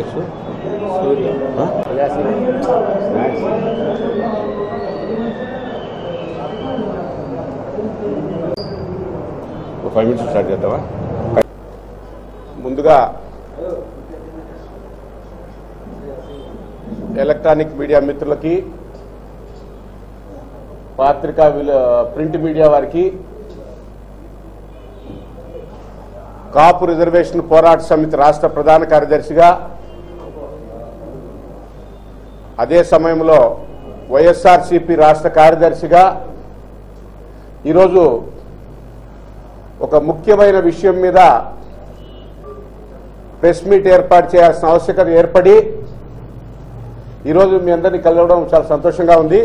అధ్యక్ష five minutes start చేద్దామా? ముందుగా ఎలక్ట్రానిక్ మీడియా మిత్రులకి పాత్రికా ప్రింట్ మీడియా వారికి కాపు రిజర్వేషన్ పోరాట సమితి రాష్ట్ర ప్రధాన కార్యదర్శిగా అదే సమయంలో వైఎస్ఆర్సిపి రాష్ట్ర కార్యదర్శిగా ఈరోజు ఒక ముఖ్యమైన విషయం మీద ప్రెస్ మీట్ ఏర్పాటు చేయాల్సిన ఆవశ్యకత ఏర్పడి ఈరోజు మీ అందరినీ కలవడం చాలా సంతోషంగా ఉంది.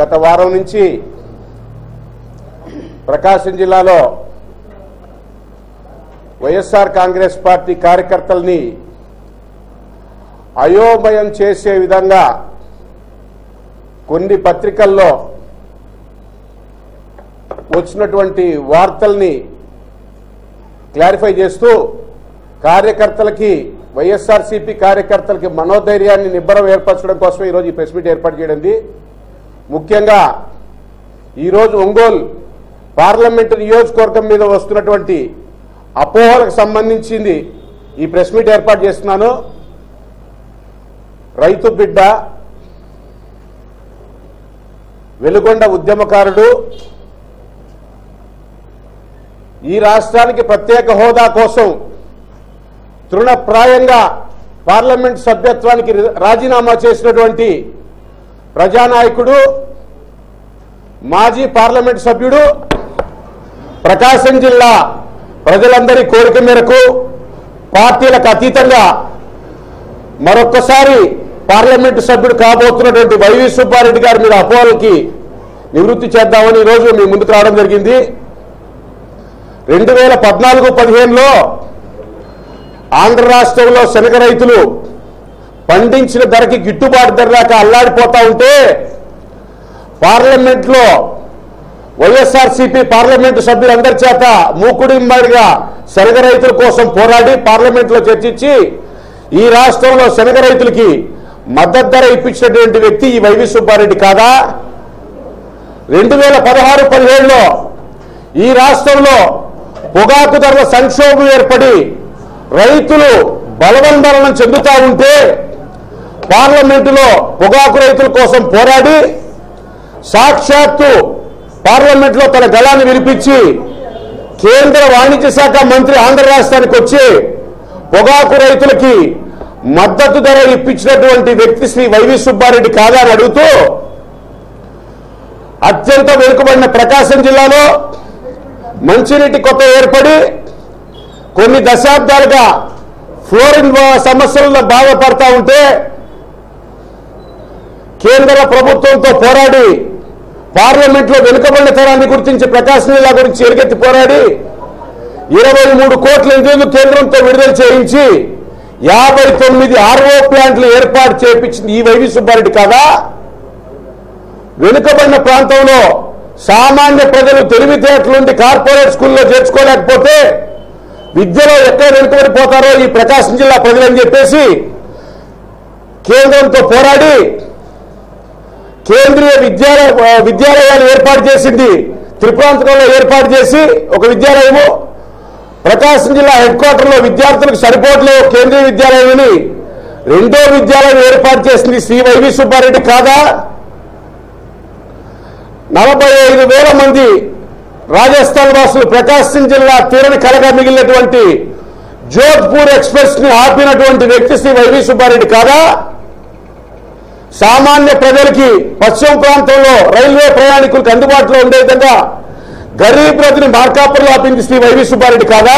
గత వారం నుంచి ప్రకాశం జిల్లాలో వైఎస్ఆర్ కాంగ్రెస్ పార్టీ కార్యకర్తల్ని అయోమయం చేసే విధంగా కొన్ని పత్రికల్లో వచ్చినటువంటి వార్తల్ని క్లారిఫై చేస్తూ కార్యకర్తలకి వైఎస్ఆర్సీపీ కార్యకర్తలకి మనోధైర్యాన్ని నిబ్బరం ఏర్పరచడం కోసం ఈరోజు ఈ ప్రెస్ మీట్ ఏర్పాటు చేయడంది ముఖ్యంగా ఈరోజు ఒంగోలు పార్లమెంటు నియోజకవర్గం మీద వస్తున్నటువంటి అపోహలకు సంబంధించింది ఈ ప్రెస్ మీట్ ఏర్పాటు చేస్తున్నాను. రైతు బిడ్డ వెలుగొండ ఉద్యమకారుడు ఈ రాష్ట్రానికి ప్రత్యేక హోదా కోసం తృణప్రాయంగా పార్లమెంట్ సభ్యత్వానికి రాజీనామా చేసినటువంటి ప్రజానాయకుడు మాజీ పార్లమెంట్ సభ్యుడు ప్రకాశం జిల్లా ప్రజలందరి కోరిక మేరకు పార్టీలకు అతీతంగా మరొక్కసారి పార్లమెంటు సభ్యుడు కాబోతున్నటువంటి వైవి సుబ్బారెడ్డి గారి మీద అపోహలకి నివృత్తి చేద్దామని ఈరోజు మీ ముందుకు రావడం జరిగింది. రెండు వేల పద్నాలుగు పదిహేనులో ఆంధ్ర రాష్ట్రంలో శనగ రైతులు పండించిన ధరకి గిట్టుబాటు ధర దాకా అల్లాడిపోతా ఉంటే పార్లమెంట్లో వైఎస్ఆర్సీపీ పార్లమెంటు సభ్యులందరి చేత మూకుడిమ్మడిగా శనగ రైతుల కోసం పోరాడి పార్లమెంట్లో చర్చించి ఈ రాష్ట్రంలో శనగ రైతులకి మద్దతు ధర ఇప్పించినటువంటి వ్యక్తి ఈ వైవి సుబ్బారెడ్డి కాదా? రెండు వేల పదహారు పదిహేడులో ఈ రాష్ట్రంలో పొగాకు ధరల సంక్షోభం ఏర్పడి రైతులు బలవన్మరణం చెందుతా ఉంటే పార్లమెంటులో పొగాకు రైతుల కోసం పోరాడి సాక్షాత్తు పార్లమెంట్లో తన గళాన్ని వినిపించి కేంద్ర వాణిజ్య శాఖ మంత్రి ఆంధ్ర రాష్ట్రానికి వచ్చి పొగాకు రైతులకి మద్దతు ధర ఇప్పించినటువంటి వ్యక్తి శ్రీ వైవి సుబ్బారెడ్డి కాదా అని అడుగుతూ అత్యంత వెనుకబడిన ప్రకాశం జిల్లాలో మంచినీటి కొత్త ఏర్పడి కొన్ని దశాబ్దాలుగా ఫ్లోరిన్ సమస్యలను బాధపడతా ఉంటే కేంద్ర ప్రభుత్వంతో పోరాడి పార్లమెంట్లో వెనుకబడిన తరాన్ని గుర్తించి ప్రకాశం జిల్లా గురించి ఎలుగెత్తి పోరాడి ఇరవై మూడు కోట్ల నిధులు కేంద్రంతో విడుదల చేయించి యాభై తొమ్మిది ఆర్ఓ ప్లాంట్లు ఏర్పాటు చేపించింది ఈ వైవి సుబ్బారెడ్డి కాదా? వెనుకబడిన ప్రాంతంలో సామాన్య ప్రజలు తెలివితేటలుండి కార్పొరేట్ స్కూల్లో చేర్చుకోలేకపోతే విద్యలో ఎక్కడ వెనుకబడిపోతారో ఈ ప్రకాశం జిల్లా ప్రజలని చెప్పేసి కేంద్రంతో పోరాడి కేంద్రీయ విద్యాలయ విద్యాలయాలు ఏర్పాటు చేసింది. త్రిపురాంతకంలో ఏర్పాటు చేసి ఒక విద్యాలయము ప్రకాశం జిల్లా హెడ్ క్వార్టర్లో విద్యార్థులకు సరిపోట్లేవు కేంద్రీయ విద్యాలయం రెండో విద్యాలయం ఏర్పాటు చేసింది శ్రీ వైవి సుబ్బారెడ్డి కాదా? నలభై ఐదు వేల మంది రాజస్థాన్ వాసులు ప్రకాశం జిల్లా తీరని కలగా మిగిలినటువంటి జోధ్పూర్ ఎక్స్ప్రెస్ని ఆపినటువంటి వ్యక్తి శ్రీ వైవి సుబ్బారెడ్డి కాదా? సామాన్య ప్రజలకి పశ్చిమ ప్రాంతంలో రైల్వే ప్రయాణికులకు అందుబాటులో ఉండే విధంగా గరీబ్ రథుని మార్కాపురంలో ఆపింది శ్రీ వైవి సుబ్బారెడ్డి కాదా?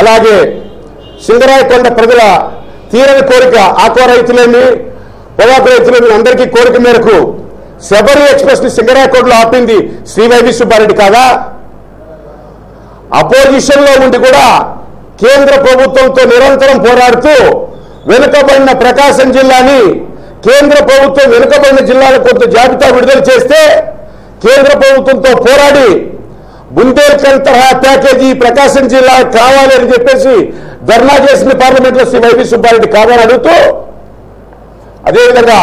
అలాగే సింగరాయకొండ ప్రజల తీరని కోరిక ఆకో రైతులేమి పొగాకు రైతులేమి అందరికీ కోరిక మేరకు శబరి ఎక్స్ప్రెస్ని సింగరాయకొండలో ఆపింది శ్రీ వైవి సుబ్బారెడ్డి కాదా? అపోజిషన్లో ఉండి కూడా కేంద్ర ప్రభుత్వంతో నిరంతరం పోరాడుతూ వెనుకబడిన ప్రకాశం జిల్లాని కేంద్ర ప్రభుత్వం వెనుకబడిన జిల్లాల కొంత జాబితా విడుదల చేస్తే కేంద్ర ప్రభుత్వంతో పోరాడి బుందేల్ఖండ్ తరహా ప్యాకేజీ ప్రకాశం జిల్లా కావాలి అని చెప్పేసి ధర్నా చేసిన పార్లమెంట్లో శ్రీ వైవి సుబ్బారెడ్డి కావాలని అడుగుతూ అదేవిధంగా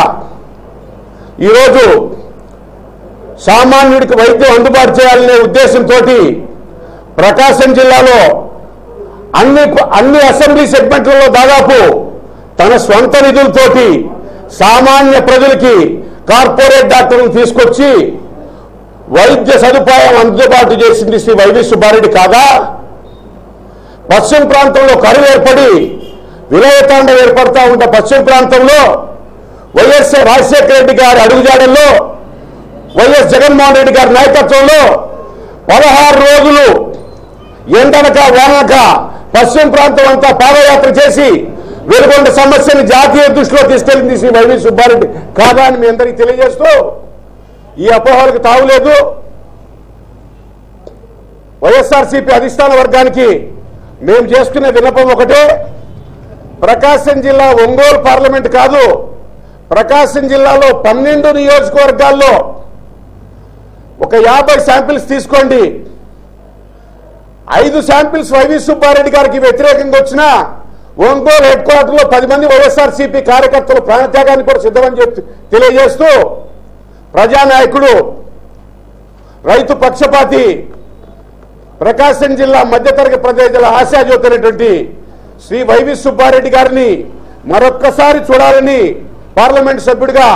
ఈరోజు సామాన్యుడికి వైద్యం అందుబాటు చేయాలనే ఉద్దేశంతో ప్రకాశం జిల్లాలో అన్ని అన్ని అసెంబ్లీ సెగ్మెంట్లలో దాదాపు తన స్వంత నిధులతోటి సామాన్య ప్రజలకి కార్పొరేట్ డాక్టర్లు తీసుకొచ్చి వైద్య సదుపాయం అందుబాటు చేసింది శ్రీ వైవి సుబ్బారెడ్డి కాదా? పశ్చిమ ప్రాంతంలో కరువు ఏర్పడి విలయతాండం ఏర్పడతా ఉన్న పశ్చిమ ప్రాంతంలో వైఎస్ రాజశేఖర రెడ్డి గారి అడుగుజాడల్లో వైఎస్ జగన్మోహన్ రెడ్డి గారి నాయకత్వంలో పదహారు రోజులు ఎండనక వానక పశ్చిమ ప్రాంతం అంతా పాదయాత్ర చేసి వెలుగొండ సమస్యని జాతీయ దృష్టిలో తీసుకెళ్ళింది శ్రీ వైవి సుబ్బారెడ్డి కాదా అని మీ అందరికీ తెలియజేస్తూ ఈ అపోహలకు తావులేదు వైఎస్ఆర్సీపీ అధిష్టాన వర్గానికి మేము చేసుకునే విన్నపం ఒకటే. ప్రకాశం జిల్లా ఒంగోలు పార్లమెంట్ కాదు ప్రకాశం జిల్లాలో పన్నెండు నియోజకవర్గాల్లో ఒక యాభై శాంపిల్స్ తీసుకోండి. ఐదు శాంపిల్స్ వైవి సుబ్బారెడ్డి గారికి వ్యతిరేకంగా వచ్చిన ఒంగోలు హెడ్ క్వార్టర్లో పది మంది వైఎస్ఆర్సీపీ కార్యకర్తలు ప్రాణత్యాగాన్ని కూడా సిద్ధమని చెప్పి తెలియజేస్తూ ప్రజానాయకుడు రైతు పక్షపాతి ప్రకాశం జిల్లా మధ్యతరగతి ప్రజల ఆశాజ్యోతి అయినటువంటి శ్రీ వైవి సుబ్బారెడ్డి గారిని మరొక్కసారి చూడాలని పార్లమెంట్ సభ్యుడిగా